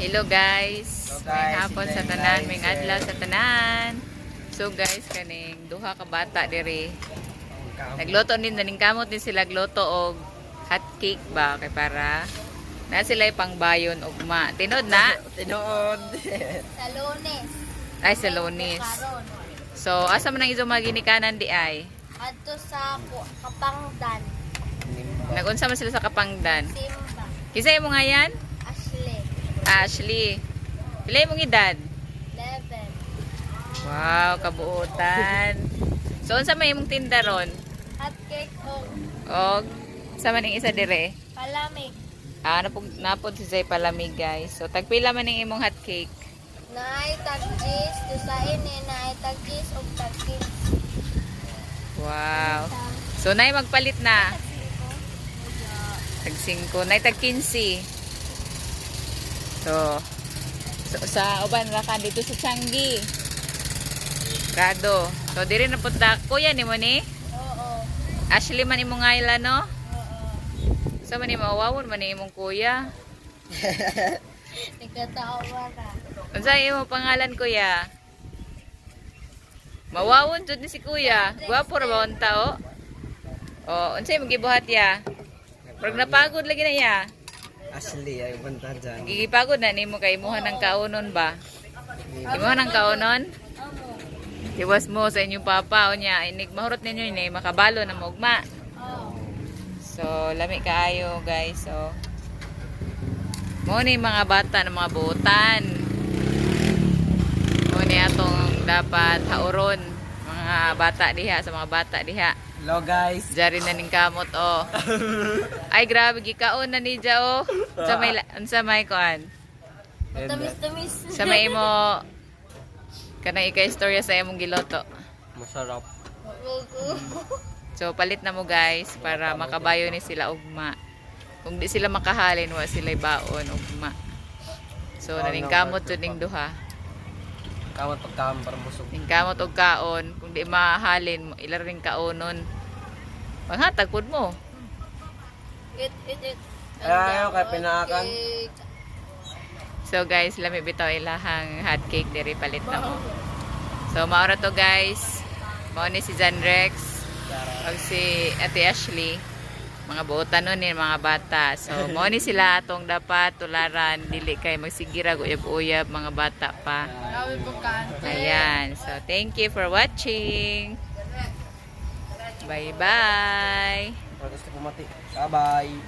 Hello guys. Hello, May guys. hapon sa tanan, may adlaw sa tanan. So guys, kaning duha ka bata diri. Nagluto din daning kamot din sila gluto og hot cake ba kay para na sila pangbayon ugma. Tinod na Tinood. Sa lunes. ay sa Lunes. Karon. So asa man ang izo maginikanan di ay. Adto sa Kapangdan. Nagunsa man sila sa Kapangdan. Simba. Kisa mo nga yan? Ashley. Ashley. Pila imong edad? 11. Wow, kabuutan. So unsa may imong tinda ron? Hot cake o Og sa man ang isa dire. palamig. Ah, napod, napod si Zay palamig guys. So tagpila man ang imong hot cake. Naay taggis. Sa ini naay taggis o taggis. Wow. So nay magpalit na. Tag 5, nay tag 15. So, so sa uban ra ka dito sa Changi. Rado. So diri na punta kuya ni mo ni. Oo. Ashley man imong ngaila no. Oo. Sa man ni mawawon man imong kuya. Nagkatawa na. Unsa imong pangalan kuya? Mawawon jud ni si kuya. Gwapo ra ba unta o? Oh, unsa imong gibuhat ya? Pag napagod lagi na ya. Ashley ay punta dyan. Gigipagod na nimo kay imuha ng kaunon ba? Imuha ng kaunon? Amo. Tiwas mo sa inyong papa o niya. Inig ninyo ni makabalo na mugma. So, lami kaayo guys. So, mo ni mga bata ng mga buutan. Mo ni atong dapat hauron mga bata diha sa mga bata diha. Hello guys. Jari na ning kamot oh. Ay grabe gikaon na ni Ja oh. Sa may unsa may kuan. Tamis-tamis. Sa may imo kanang ika-istorya sa imong giloto. Masarap. So palit na mo guys para makabayo ni sila ugma. Kung di sila makahalin wa sila baon ugma. So naning kamot it ning duha. Kamot pagkam para busog. Ning kamot og kaon, kung di mahalin mo ila ring kaonon. Panghatag pud mo. It, it, it. Ay, ayaw, kay pinaakan. Cake. So guys, lami bitaw ilahang hot cake diri palit na mo. So maura to guys. Mao ni si Jan Rex ug si Ate Ashley. Mga buotan nun ni mga bata. So mao ni sila atong dapat tularan dili kay magsigira uyab-uyab mga bata pa. Ayan. So thank you for watching. Bye-bye. Bye-bye.